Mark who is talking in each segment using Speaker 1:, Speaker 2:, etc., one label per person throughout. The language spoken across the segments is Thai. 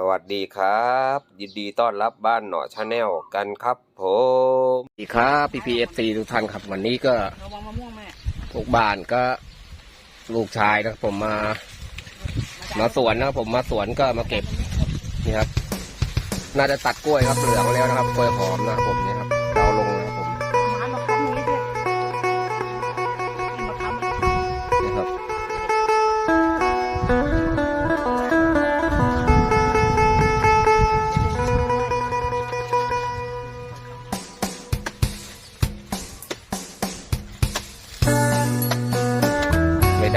Speaker 1: สวัสดีครับ ยินดีต้อนรับบ้านหน่อชาแนลกันครับผมสวัสดีครับพี่พีเอฟซีทุกท่านครับวันนี้ก็
Speaker 2: ระวังมะม่วงแม่
Speaker 1: ทุกบ้านก็ลูกชายนะครับผมมา มาสวนนะครับผมมาสวนก็มาเก็บนี่ครับ น่าจะตัดกล้วยครับเหลืองแล้วนะครับกล้วยหอมนะครับผมนี่ครับเราลง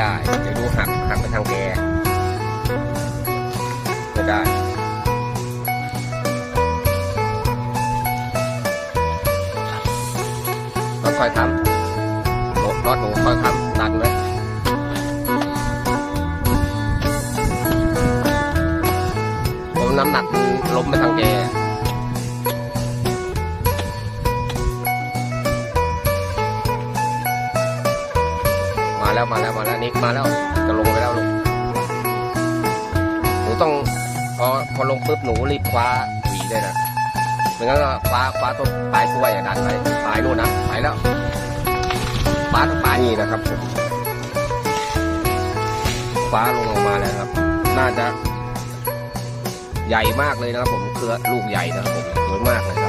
Speaker 1: ได้เดี๋ยวดูหักหักไปทางแกไม่ได้ต้องคอยทำรถรถหนูคอยทำดันไว้ผมน้ำหนักล้มไปทางแก มาแล้วมาแล้วมาแล้วนิกมาแล้วจะลงไปแล้วลูกหนูต้องพอพอลงปุ๊บหนูรีบคว้าหวีเลยนะไม่งั้นก็คว้าคว้าต้นปลายกล้วยอะดันไปปลายโน่นนะไปแล้วคว้าต้นปลายนี่นะครับผมคว้าลงออกมาแล้วครับ น่าจะใหญ่มากเลยนะครับผมเครือลูกใหญ่นะครับผมสวยมากเลยครับ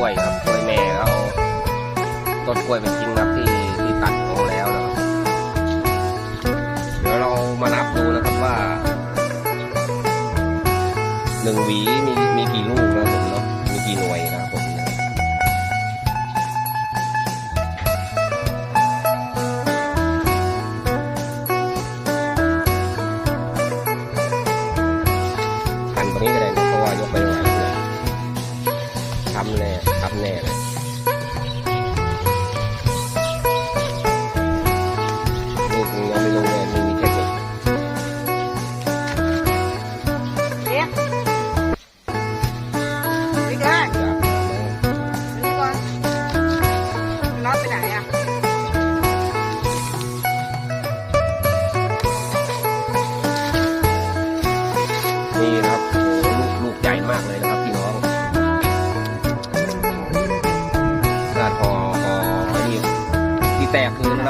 Speaker 1: เขาช่วยครับช่วยแม่เขาต้นกล้วยไปทิ้งครับที่ที่ตัดลงแล้วนะครับเดี๋ยวเรามานับดูนะครับว่าหนึ่งหวีมีมีกี่ลูกนะผมเนาะมีกี่หน่วยนะ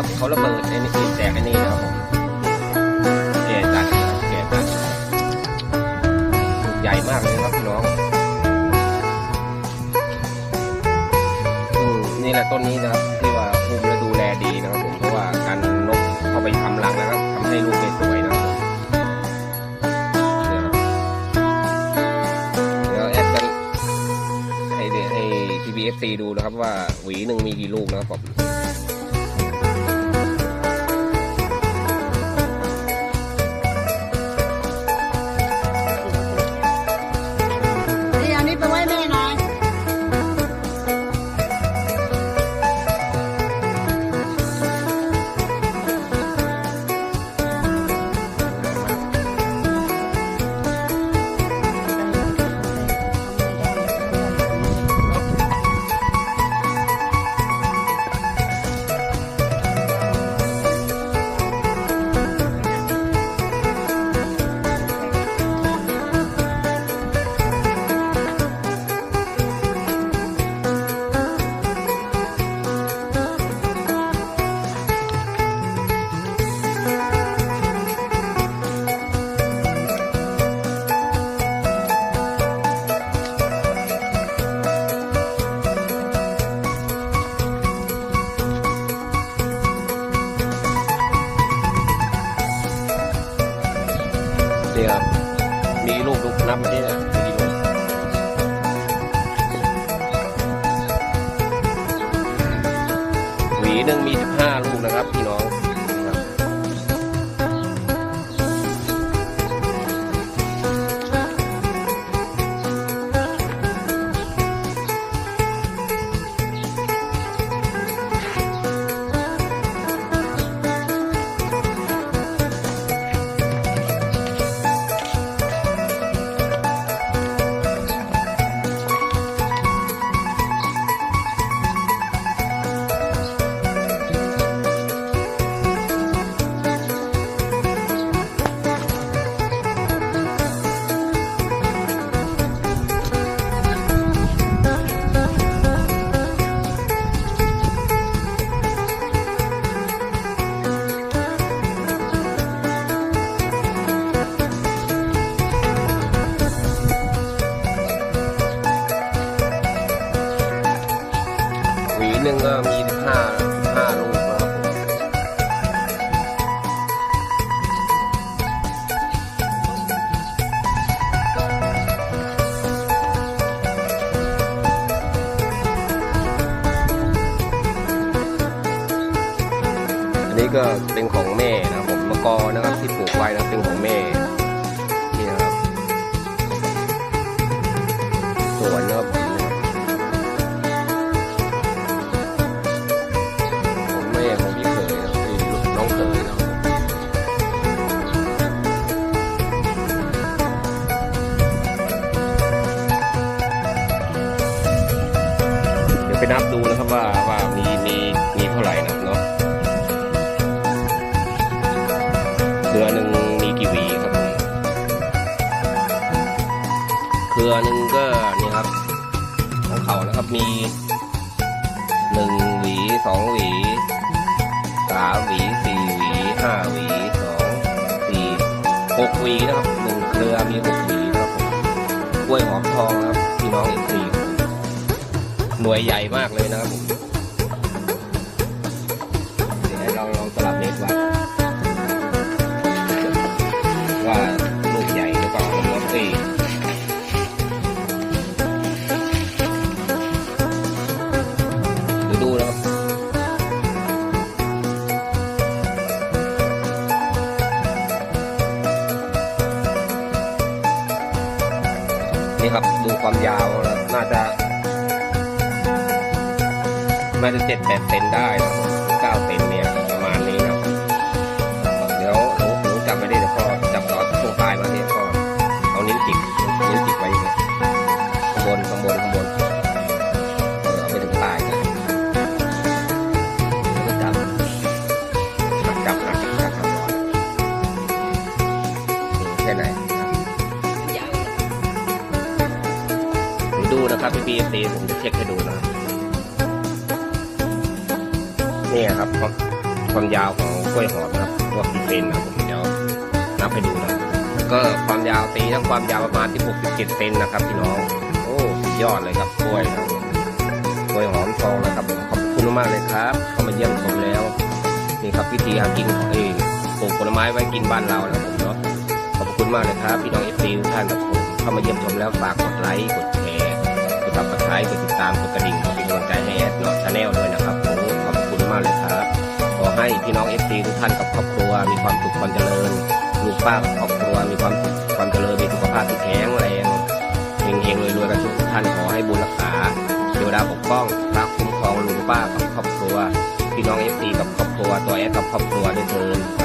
Speaker 1: แตกคือนะครับเขาระเบิดไอ้นี่แตกไอ้นี่นะครับผมแก่จัดนะครับแก่จัดลูกใหญ่มากเลยครับพี่น้องซึ่งนี่แหละต้นนี้นะครับที่ว่าคุมและดูแลดีนะครับผมเพราะว่าการนกเข้าไปทำรังนะครับทำให้ลูกไม่สวยนะครับผมเนี่ยครับเดี๋ยวแอดกันให้เดี๋ยวให้ PBFC ดูนะครับว่าหวีหนึ่งมีกี่ลูกนะครับผม
Speaker 2: มี
Speaker 1: ลูกลูกนับมาที่เนี่ยมีกี่ลูกหวีหนึ่งมีสิบห้าลูกนะครับพี่น้อง วีหนึ่งก็มีสิบห้าสิบห้าลูกนะครับผมอันนี้ก็เป็นของแม่นะครับผมมะกอนะครับที่ปลูกไว้นะเป็นของแม่นี่นะครับสวนนะครับผมนะครับ ไปนับดูนะครับว่าว่ามีมีมีเท่าไหร่นะเนาะเครือหนึ่งมีกี่หวีครับผมเครือหนึ่งก็นี่ครับ ของเขานะครับมีหนึ่งหวีสองหวีสามหวีสี่หวีห้าหวีสองสี่หกหวีนะครับหนึ่งเครือมีหกหวีครับผมกล้วยหอมทองนะครับพี่น้องอีกสี่ หน่วยใหญ่มากเลยนะครับ จะเจ็ดแปดเซนได้นะครับเก้าเซนเนี่ยประมาณนี้นะครับเดี๋ยวหนูหนูจับไม่ได้เดี๋ยวพ่อจับต่อตรงปลายมาเนี่ยพ่อเอานิ้วจิกนิ้วจิกไว้อย่างเงี้ยข้างบนข้างบนข้างบนเออเอาไปถึงปลายนะจับจับจับหักจับแค่ไหนดูนะครับพี่พีเอฟซีผมจะเช็คให้ดูนะ นี่ครับความความยาวของกล้วยหอมนะครับตัวกี่เซนนะผมเดี๋ยวนับให้ดูนะก็ความยาวตีทั้งความยาวประมาณที่67เซนนะครับพี่น้อง โอ้สุดยอดเลยครับกล้วยครับกล้วยหอมทองนะครับผมขอบคุณมากเลยครับเข้ามาเยี่ยมชมแล้วนี่ครับวิธีหากินของเองปลูกผลไม้ไว้กินบ้านเรานะผมเนาะขอบคุณมากเลยครับพี่น้องเอฟซีทุกท่านครับผมเข้ามาเยี่ยมชมแล้วฝากกดไลค์กดแชร์กดติดตามกดกดติดตามกดกระดิ่งเป็นกำลังใจให้แอดเนาะชาแนลด้วยนะครับ มขอบคุณมากเลยครับ ขอให้พี่น้องเอฟซีทุกท่านกับครอบครัว มีความสุขความเจริญ ลูกป้ากับครอบครัวมีความสุขความเจริญมีสุขภาพที่แข็งแรงเฮงเฮงรวยรวยกันทุกท่านขอให้บุญรักษาเทวดาปกป้องพระคุ้มครองลุงป้ากับครอบครัว พี่น้องเอฟซีกับครอบครัวตัวแอดกับครอบครัวด้วยเถิด